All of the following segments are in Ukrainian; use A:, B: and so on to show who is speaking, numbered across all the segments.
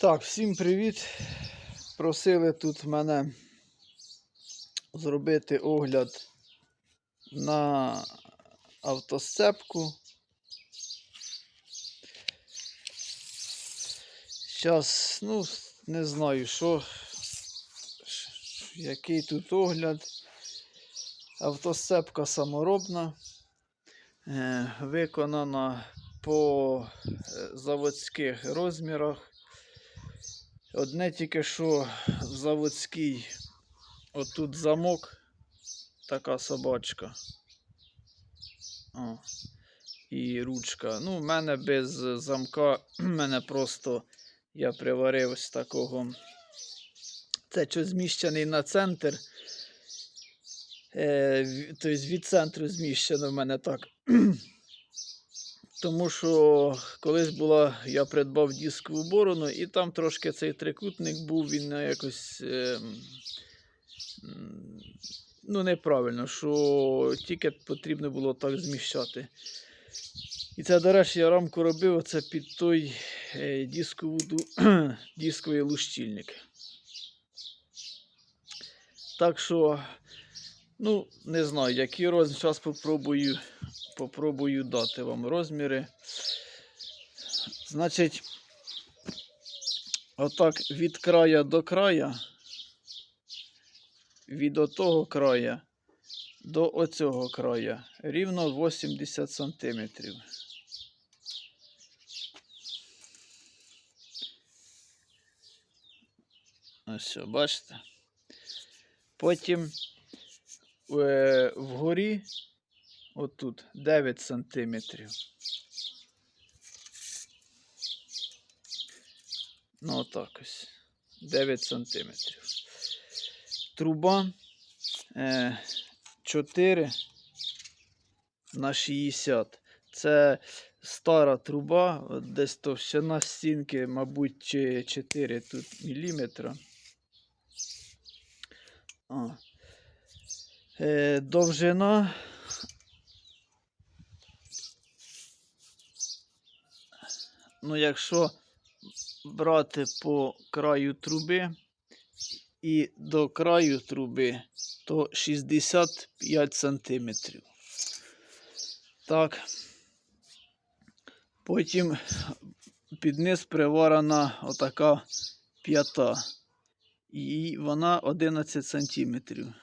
A: Так, всім привіт. Просили тут мене зробити огляд на автосцепку. Зараз, ну, не знаю, що, який тут огляд. Автосцепка саморобна, е, виконана по е, заводських розмірах. Одне тільки що в заводській отут замок, така собачка. О, і ручка. Ну, в мене без замка, в мене просто я приварив ось такого. Це що зміщений на центр. Тобто від центру зміщено в мене так. Тому що колись була, я придбав дискову борону, і там трошки цей трикутник був, він е, якось м, ну, неправильно, що тільки потрібно було так зміщати. І це, до речі, я рамку робив оце під той е, дискову, дисковий лущильник. Так що, ну, не знаю, які розміри. Зараз попробую, попробую дати вам розміри. Значить, отак від края до края, від отого края до оцього края рівно 80 сантиметрів. Ось, бачите? Потім вгорі отут 9 сантиметрів. Ну, отак ось. 9 сантиметрів. Труба е, 4 на 60. Це стара труба, десь товщина стінки, мабуть, чи 4 тут міліметра. А. Е, довжина. Ну, якщо брати по краю труби і до краю труби, то 65 сантиметрів. Так. Потім під низ приварена отака п'ята. І вона 11 сантиметрів.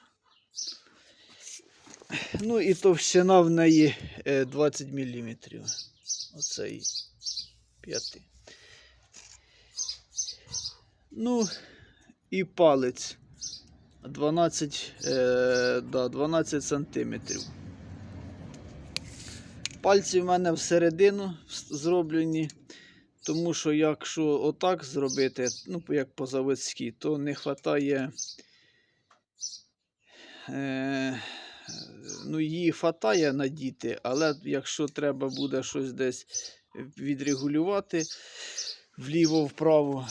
A: Ну і товщина в неї е, 20 міліметрів. Оцей п'яти. Ну, і палець 12, е, да, 12 сантиметрів. Пальці в мене всередину зроблені, тому що якщо отак зробити, ну, як по заводськи, то не вистачає. Е, ну, її хватає надіти, але якщо треба буде щось десь відрегулювати вліво-вправо,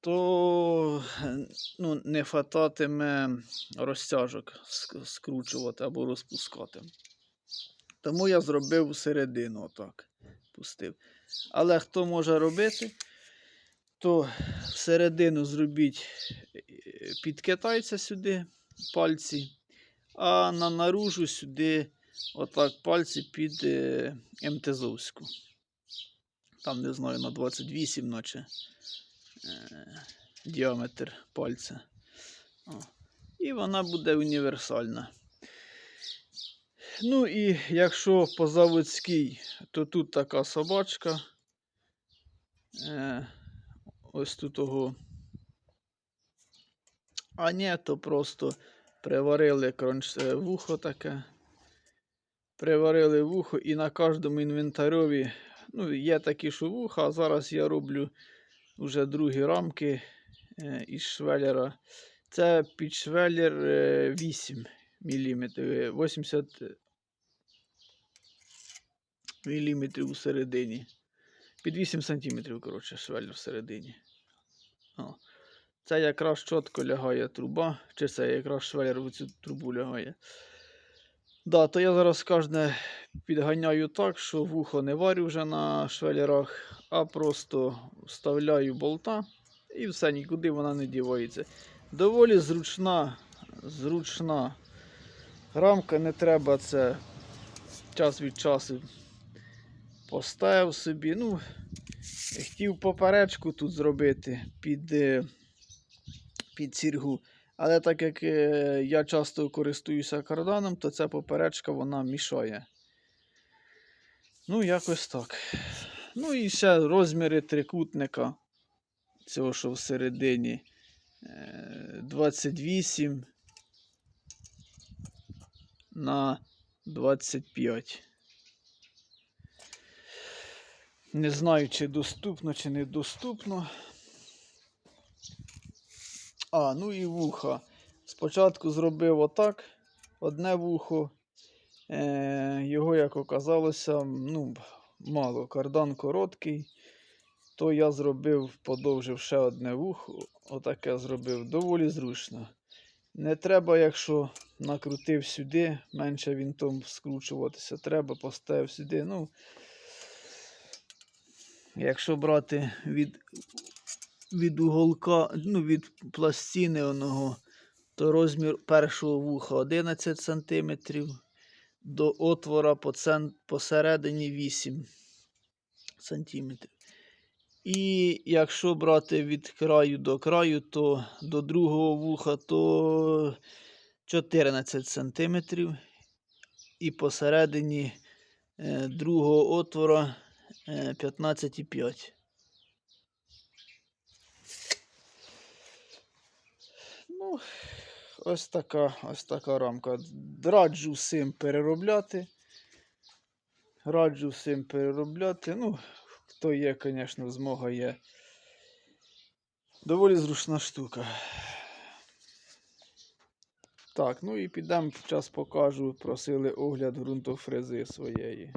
A: то е, ну, не хвататиме розтяжок скручувати або розпускати. Тому я зробив середину отак. Пустив. Але хто може робити, то всередину зробіть е, підкитайця сюди пальці, а на наружу сюди отак пальці під е, МТЗовську. Там, не знаю, на 28, наче е, діаметр пальця. О. І вона буде універсальна. Ну і якщо по заводській, то тут така собачка. Е, ось тут того. А ні, то просто приварили е, вухо таке. Приварили вухо і на кожному інвентарьові. Ну, є такі, що вуха, а зараз я роблю вже другі рамки е, із швеллера. Це під швеллер е, 8 мм, 80 мм у середині. Під 8 см, коротше, швеллер всередині. О. Це якраз чітко лягає труба, чи це якраз швеллер в цю трубу лягає. Да, то я зараз кожне підганяю так, що вухо не варю вже на швелерах, а просто вставляю болта і все, нікуди вона не дівається. Доволі зручна, зручна рамка, не треба це час від часу поставив собі. Ну, хотів поперечку тут зробити під, е, під сіргу. Але так як е, я часто користуюся карданом, то ця поперечка вона мішає. Ну, якось так. Ну і ще розміри трикутника. Цього, що всередині. е, 28 на 25. Не знаю, чи доступно, чи недоступно. А, ну і вуха. Спочатку зробив отак. Одне вухо. Е, його, як оказалося, ну, мало. Кардан короткий. То я зробив, подовжив ще одне вухо. Отаке зробив. Доволі зручно. Не треба, якщо накрутив сюди, менше вінтом скручуватися. Треба, поставив сюди. Ну, якщо брати від від уголка, ну, від пластини оного, то розмір першого вуха 11 см, до отвора по цен, посередині 8 см. І якщо брати від краю до краю, то до другого вуха то 14 см. І посередині е, другого отвора е, 15,5 Ну, ось така, ось така рамка. Раджу всім переробляти. Раджу всім переробляти. Ну, хто є, звісно, змога є. Доволі зручна штука. Так, ну і підемо, час покажу. Просили огляд ґрунтофрези своєї.